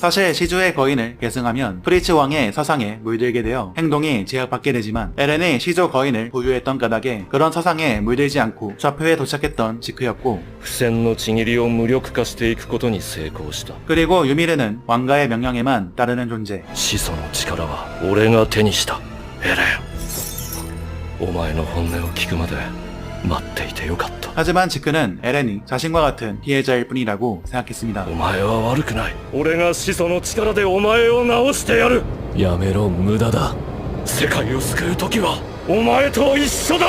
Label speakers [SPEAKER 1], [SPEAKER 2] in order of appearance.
[SPEAKER 1] 사실 시주의 거인을 계승하면 프리츠 왕의 서상에 물들게 되어 행동이 제약받게 되지만 에렌이 시조 거인을 보유했던 까닭에 그런 서상에 물들지 않고 좌표에 도착했던 지크였고
[SPEAKER 2] 不戦のちぎりを無力化していくことに成功した
[SPEAKER 1] 그리고 유미르는 왕가의 명령에만 따르는 존재
[SPEAKER 2] 始祖の力は俺が手にしたエレンお前の本音を聞くまで 待っていてよかった
[SPEAKER 1] 하지만 지크는 에렌이 자신과 같은 피해자일 뿐이라고 생각했습니다
[SPEAKER 2] お前は悪くない俺が始祖の力でお前を治してやるやめろ無駄だ世界を救う時はお前と一緒だ